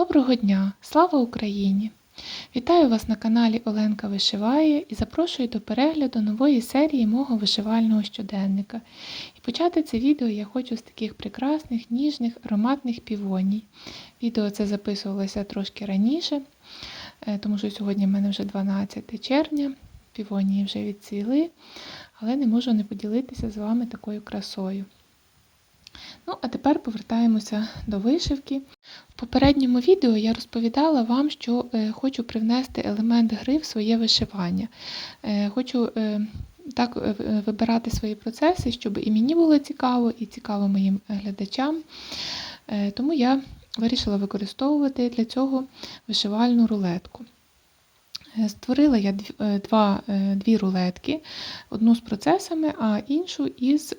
Доброго дня! Слава Україні! Вітаю вас на каналі Оленка Вишиває і запрошую до перегляду нової серії мого вишивального щоденника. І почати це відео я хочу з таких прекрасних, ніжних, ароматних півоній. Відео це записувалося трошки раніше, е, тому що сьогодні в мене вже 12 червня, півонії вже відцвіли, але не можу не поділитися з вами такою красою. Ну, а тепер повертаємося до вишивки. Попередньому відео я розповідала вам, що е, хочу привнести елемент гри в своє вишивання. Е, хочу е, так вибирати свої процеси, щоб і мені було цікаво, і цікаво моїм глядачам. Тому я вирішила використовувати для цього вишивальну рулетку. Створила я два, дві рулетки, одну з процесами, а іншу із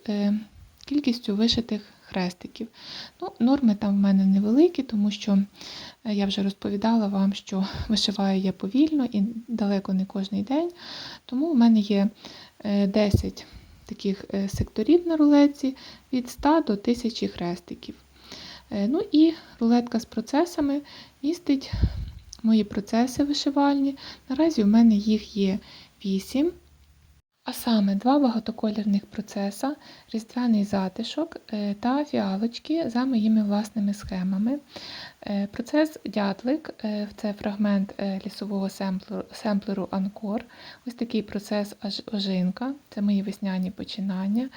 кількістю вишитих хрестиків. Ну, Норми там в мене невеликі, тому що е, я вже розповідала вам, що вишиваю я повільно і далеко не кожен день. Тому в мене є е, 10 таких е, секторів на рулетці від 100 до 1000 хрестиків. Е, Ну і рулетка з процесами містить мої процеси вишивальні. Наразі в мене їх є 8. А саме два багатоколірних процеса, різдвяний затишок е, та фіалочки за моїми власними схемами. Е, Процес дятлик е, це фрагмент лісового семплеру, Анкор. Ось такий процес ожинка, це мої весняні починання.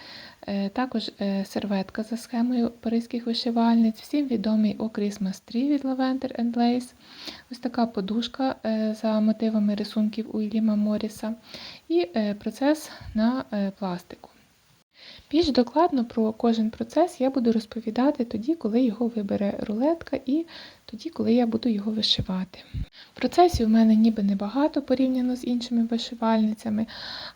Також серветка за схемою паризьких вишивальниць, всім відомий «O Christmas Tree» від Lavender and Lace. Ось така подушка за мотивами рисунків Уільяма Моріса і е, процес на е, пластику. Більш докладно про кожен процес я буду розповідати тоді, коли його вибере рулетка, і тоді, коли я буду його вишивати. Процесів у мене ніби небагато порівняно з іншими вишивальницями,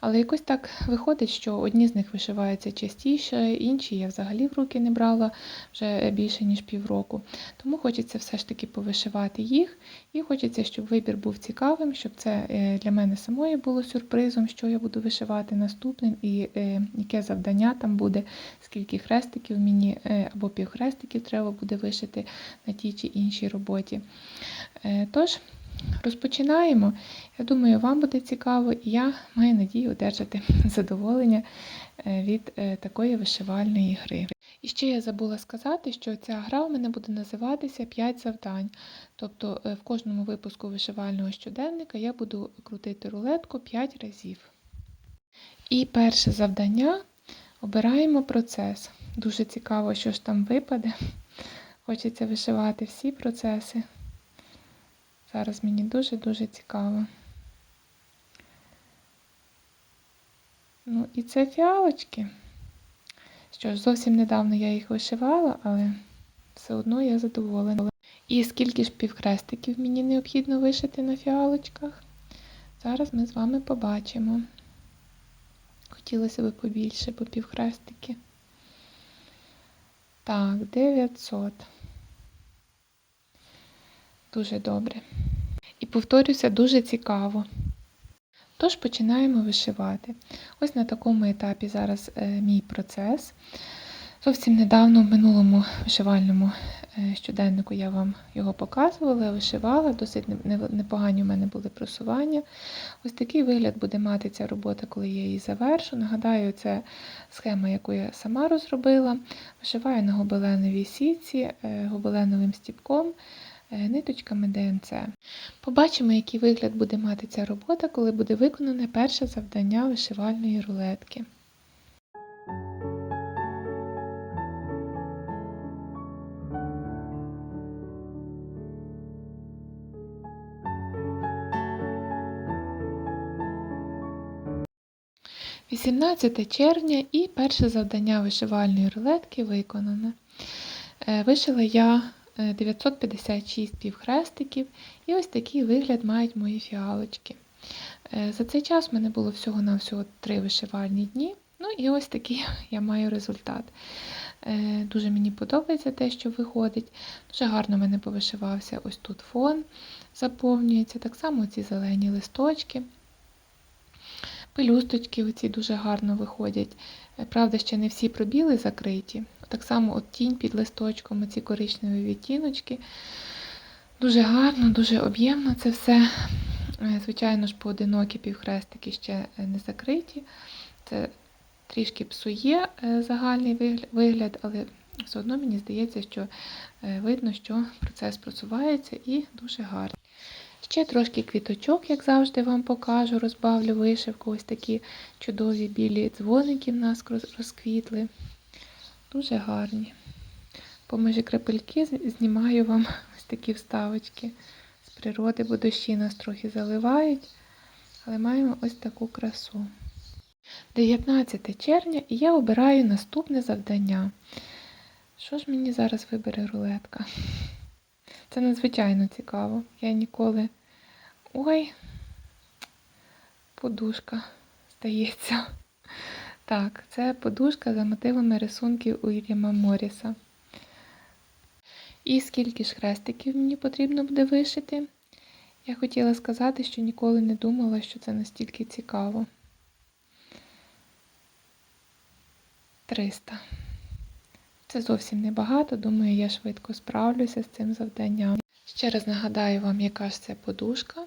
але якось так виходить, що одні з них вишиваються частіше, інші я взагалі в руки не брала вже більше ніж півроку. Тому хочеться все ж таки повишивати їх, і хочеться, щоб вибір був цікавим, щоб це е, для мене самої було сюрпризом, що я буду вишивати наступним, і е, яке завдання там буде, скільки хрестиків мені е, або півхрестиків треба буде вишити на тій чи іншій роботі. Е, Тож, розпочинаємо. Я думаю, вам буде цікаво, і я маю надію одержати задоволення е, від е, такої вишивальної гри. І ще я забула сказати, що ця гра у мене буде називатися 5 завдань. Тобто в кожному випуску вишивального щоденника я буду крутити рулетку 5 разів. І перше завдання обираємо процес. Дуже цікаво, що ж там випаде. Хочеться вишивати всі процеси. Зараз мені дуже-дуже цікаво. Ну, і це фіалочки. Що ж, зовсім недавно я їх вишивала, але все одно я задоволена. І скільки ж півхрестиків мені необхідно вишити на фіалочках? Зараз ми з вами побачимо. Хотілося б побільше, бо півхрестики. Так, 900. Дуже добре. І повторюся, дуже цікаво. Тож починаємо вишивати. Ось на такому етапі зараз е, мій процес. Зовсім недавно в минулому вишивальному е, щоденнику я вам його показувала, вишивала, досить не- не- непогані у мене були просування. Ось такий вигляд буде мати ця робота, коли я її завершу. Нагадаю, це схема, яку я сама розробила. Вишиваю на гобеленовій сітці, е, гобеленовим стіпком, ниточками ДНЦ. Побачимо, який вигляд буде мати ця робота, коли буде виконане перше завдання вишивальної рулетки. – 18 червня і перше завдання вишивальної рулетки виконане. Е, Вишила я е, 956 півхрестиків, і ось такий вигляд мають мої фіалочки. Е, За цей час в мене було всього-навсього три вишивальні дні. Ну і ось такий я маю результат. Е, Дуже мені подобається те, що виходить. Дуже гарно в мене повишивався ось тут фон заповнюється. Так само ці зелені листочки. Пелюсточки оці дуже гарно виходять. Е, Правда, ще не всі пробіли закриті. Так само от тінь під листочком, оці коричневі відтіночки. Дуже гарно, дуже об'ємно це все. Е, Звичайно ж, поодинокі півхрестики ще е, не закриті. Це трішки псує е, загальний вигляд, але все одно мені здається, що видно, що процес просувається і дуже гарно. Ще трошки квіточок, як завжди, вам покажу, розбавлю вишивку. Ось такі чудові білі дзвоники в нас розквітли. Дуже гарні. Поміж крапельки знімаю вам ось такі вставочки з природи, бо дощі нас трохи заливають, але маємо ось таку красу. 19 червня і я обираю наступне завдання. Що ж мені зараз вибере рулетка? Це надзвичайно цікаво. Я ніколи. Ой, подушка, здається. Так, це подушка за мотивами рисунків Уільяма Моріса. І скільки ж хрестиків мені потрібно буде вишити? Я хотіла сказати, що ніколи не думала, що це настільки цікаво. 300. Це зовсім небагато, думаю, я швидко справлюся з цим завданням. Ще раз нагадаю вам, яка ж це подушка.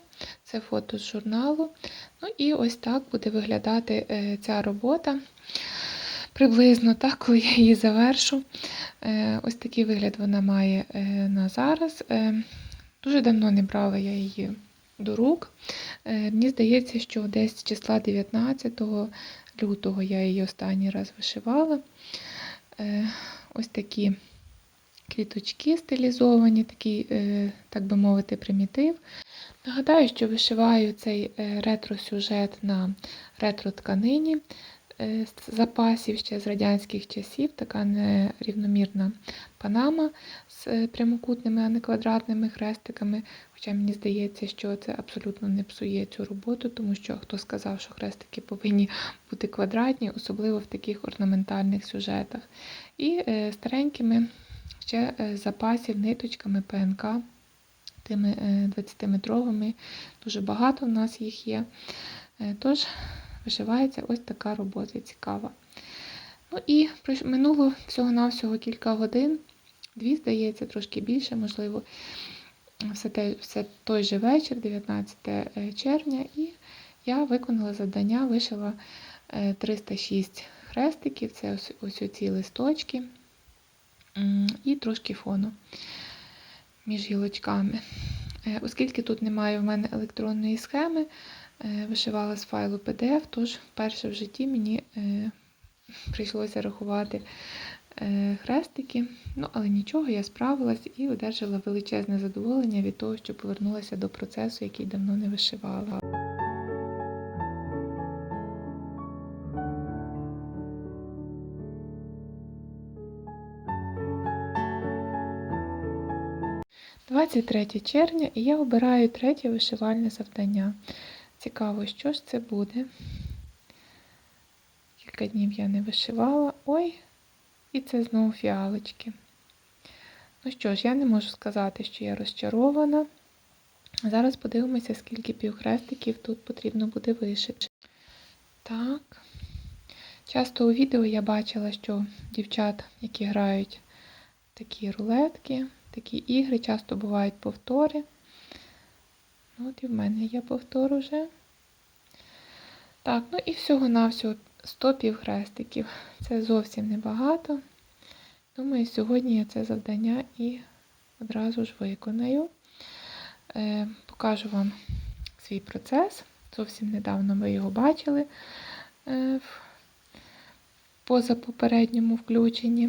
Це фото з журналу. Ну і ось так буде виглядати е, ця робота. Приблизно так, коли я її завершу. Е, Ось такий вигляд вона має е, на зараз. Дуже давно не брала я її до рук. Мені здається, що десь з числа 19 лютого я її останній раз вишивала. Ось такі квіточки стилізовані, такий, так би мовити, примітив. Нагадаю, що вишиваю цей е, ретро-сюжет на ретро-тканині е, з запасів ще з радянських часів, така нерівномірна панама з е, прямокутними, а не квадратними хрестиками. Хоча мені здається, що це абсолютно не псує цю роботу, тому що хто сказав, що хрестики повинні бути квадратні, особливо в таких орнаментальних сюжетах. І старенькими ще запасів ниточками ПНК, 20-метровими. Дуже багато в нас їх є. Е, Тож вишивається ось така робота цікава. Ну і минуло всього-навсього кілька годин, дві, здається, трошки більше, можливо, все, те, все той же вечір, 19 е, червня, і я виконала завдання, вишила е, 306 хрестиків, це ось, ось оці листочки і трошки фону між гілочками. Е, Оскільки тут немає в мене електронної схеми, е, вишивала з файлу PDF, тож вперше в житті мені е, прийшлося рахувати хрестики. Ну, але нічого, я справилась і одержала величезне задоволення від того, що повернулася до процесу, який давно не вишивала. – 23 червня і я обираю третє вишивальне завдання. Цікаво, що ж це буде. Кілька днів я не вишивала. Ой, і це знову фіалочки. Ну що ж, я не можу сказати, що я розчарована. Зараз подивимося, скільки півхрестиків тут потрібно буде вишити. Так. Часто у відео я бачила, що дівчат, які грають такі рулетки, такі ігри, часто бувають повтори. Ну, От і в мене є повтор уже. Так, ну і всього-навсього 100 півхрестиків. Це зовсім небагато. Думаю, сьогодні я це завдання і одразу ж виконаю. Е, покажу вам свій процес. Зовсім недавно ви його бачили е, в позапопередньому включенні.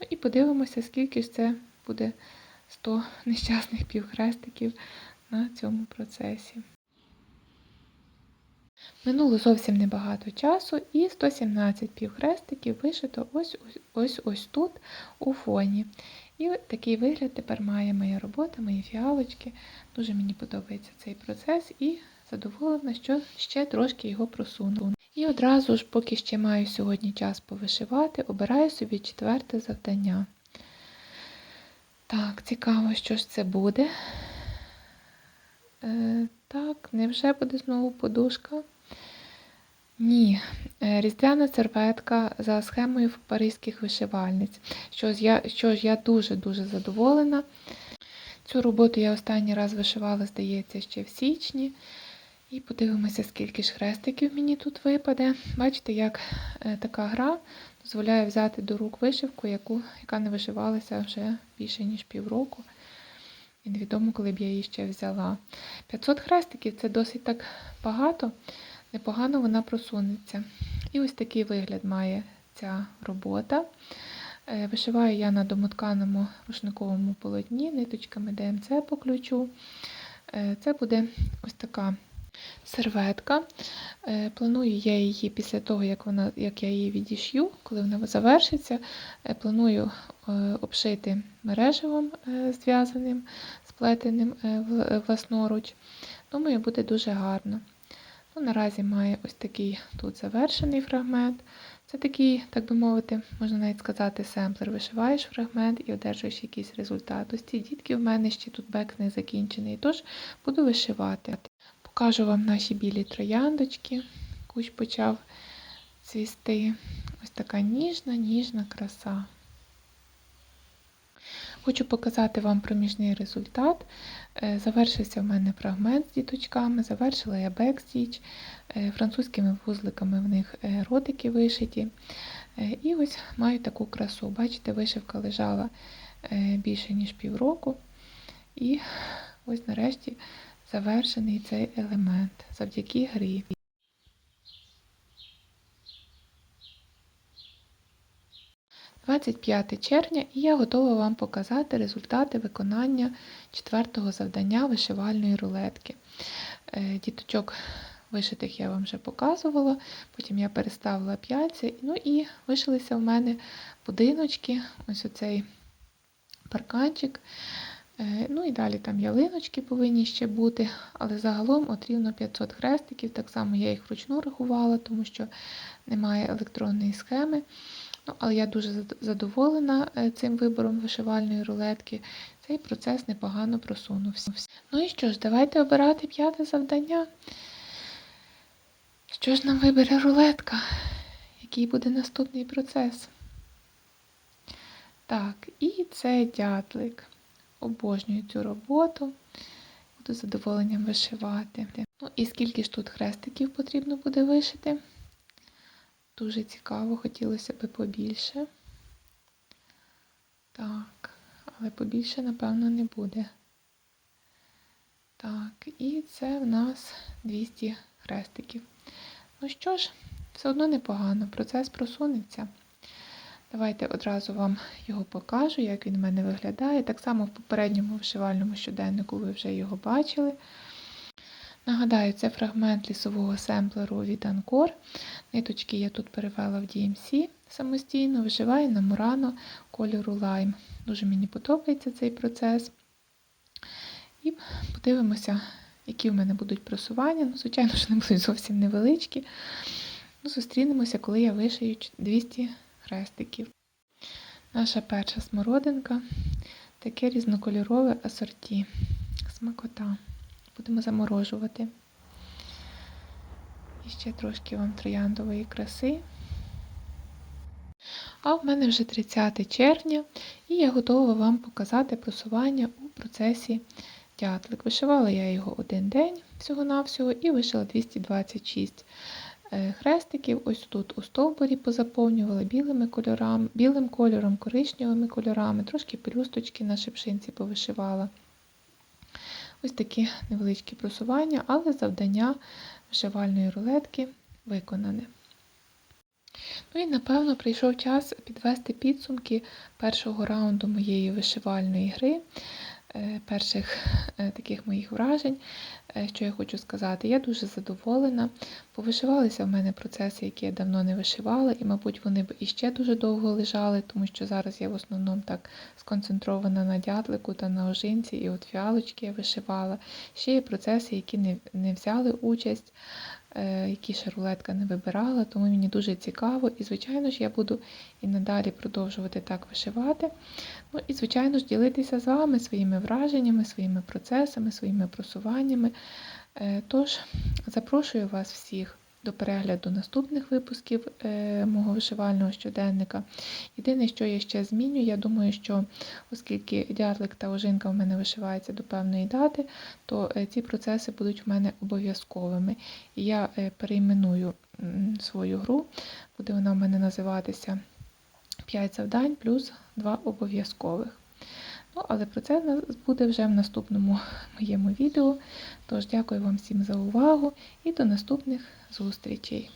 Ну і подивимося, скільки ж це буде 100 нещасних півхрестиків на цьому процесі. Минуло зовсім небагато часу, і 117 півхрестиків вишито ось ось ось, ось тут у фоні. І такий вигляд тепер має моя робота, мої фіалочки. Дуже мені подобається цей процес і задоволена, що ще трошки його просуну. І одразу ж, поки ще маю сьогодні час повишивати, обираю собі четверте завдання. Так, цікаво, що ж це буде. Е, так, невже буде знову подушка? Ні, Е, різдвяна серветка за схемою паризьких вишивальниць. Що я, що ж я дуже-дуже задоволена. Цю роботу я останній раз вишивала, здається, ще в січні. І подивимося, скільки ж хрестиків мені тут випаде. Бачите, як е, така гра дозволяє взяти до рук вишивку, яку, яка не вишивалася вже більше, ніж півроку. І невідомо, коли б я її ще взяла. 500 хрестиків це досить так багато, непогано вона просунеться. І ось такий вигляд має ця робота. Е, Вишиваю я на домотканому рушниковому полотні ниточками ДМЦ по ключу. Е, Це буде ось така серветка. Е, Планую я її після того, як, вона, як я її відішью, коли вона завершиться, е, планую е, обшити мереживом е, зв'язаним, сплетеним власноруч. Думаю, буде дуже гарно. Ну, наразі має ось такий тут завершений фрагмент. Це такий, так би мовити, можна навіть сказати, семплер. Вишиваєш фрагмент і одержуєш якийсь результат. Ось ці дітки в мене ще тут бек не закінчений, тож буду вишивати. Покажу вам наші білі трояндочки. Кущ почав цвісти. Ось така ніжна, ніжна краса. Хочу показати вам проміжний результат. Е, Завершився в мене фрагмент з діточками, завершила я бекстіч, е, французькими вузликами в них е, ротики вишиті. І ось маю таку красу. Бачите, вишивка лежала більше, ніж півроку. І ось нарешті завершений цей елемент завдяки грі. – 25 червня, і я готова вам показати результати виконання четвертого завдання вишивальної рулетки. Е, Діточок вишитих я вам вже показувала, потім я переставила п'яльця, ну і вишилися в мене будиночки, ось оцей парканчик. Е, Ну і далі там ялиночки повинні ще бути, але загалом от рівно 500 хрестиків. Так само я їх вручну рахувала, тому що немає електронної схеми. Ну, але я дуже задоволена е, цим вибором вишивальної рулетки. Цей процес непогано просунувся. Ну і що ж, давайте обирати п'яте завдання. Що ж нам вибере рулетка? Який буде наступний процес? Так, і це дятлик. Обожнюю цю роботу. Буду задоволенням вишивати. Ну і скільки ж тут хрестиків потрібно буде вишити? Дуже цікаво, хотілося б побільше. Так, але побільше, напевно, не буде. Так, і це в нас 200 хрестиків. Ну що ж, все одно непогано, процес просунеться. Давайте одразу вам його покажу, як він в мене виглядає. Так само в попередньому вишивальному щоденнику ви вже його бачили. Нагадаю, це фрагмент лісового семплеру від Анкор. Ниточки я тут перевела в DMC самостійно, вишиваю на Мурано кольору лайм. Дуже мені подобається цей процес. І подивимося, які в мене будуть просування. Ну, звичайно, що не будуть зовсім невеличкі. Ну, зустрінемося, коли я вишию 200 хрестиків. Наша перша смородинка таке різнокольорове асорті. Смакота. Будемо заморожувати. І ще трошки вам трояндової краси. А в мене вже 30 червня, і я готова вам показати просування у процесі дятлик. Вишивала я його один день всього-навсього і вишила 226 е, хрестиків. Ось тут у стовбурі позаповнювала білими кольорами, білим кольором, коричневими кольорами, трошки пелюсточки на шипшинці повишивала. Ось такі невеличкі просування, але завдання вишивальної рулетки виконане. Ну і напевно прийшов час підвести підсумки першого раунду моєї вишивальної гри, е, перших е, таких моїх вражень. Е, Що я хочу сказати, я дуже задоволена. Повишивалися в мене процеси, які я давно не вишивала, і, мабуть, вони б іще дуже довго лежали, тому що зараз я в основному так сконцентрована на дятлику та на ожинці, і от фіалочки я вишивала. Ще є процеси, які не, не взяли участь, які ще рулетка не вибирала, тому мені дуже цікаво. І, звичайно ж, я буду і надалі продовжувати так вишивати. Ну і, звичайно ж, ділитися з вами своїми враженнями, своїми процесами, своїми просуваннями. Е, Тож, запрошую вас всіх до перегляду наступних випусків е, мого вишивального щоденника. Єдине, що я ще зміню, я думаю, що оскільки дятлик та ожинка в мене вишиваються до певної дати, то е, ці процеси будуть в мене обов'язковими. І я е, перейменую свою гру, буде вона в мене називатися 5 завдань плюс 2 обов'язкових. Ну, але про це буде вже в наступному моєму відео. Тож дякую вам всім за увагу і до наступних зустрічей!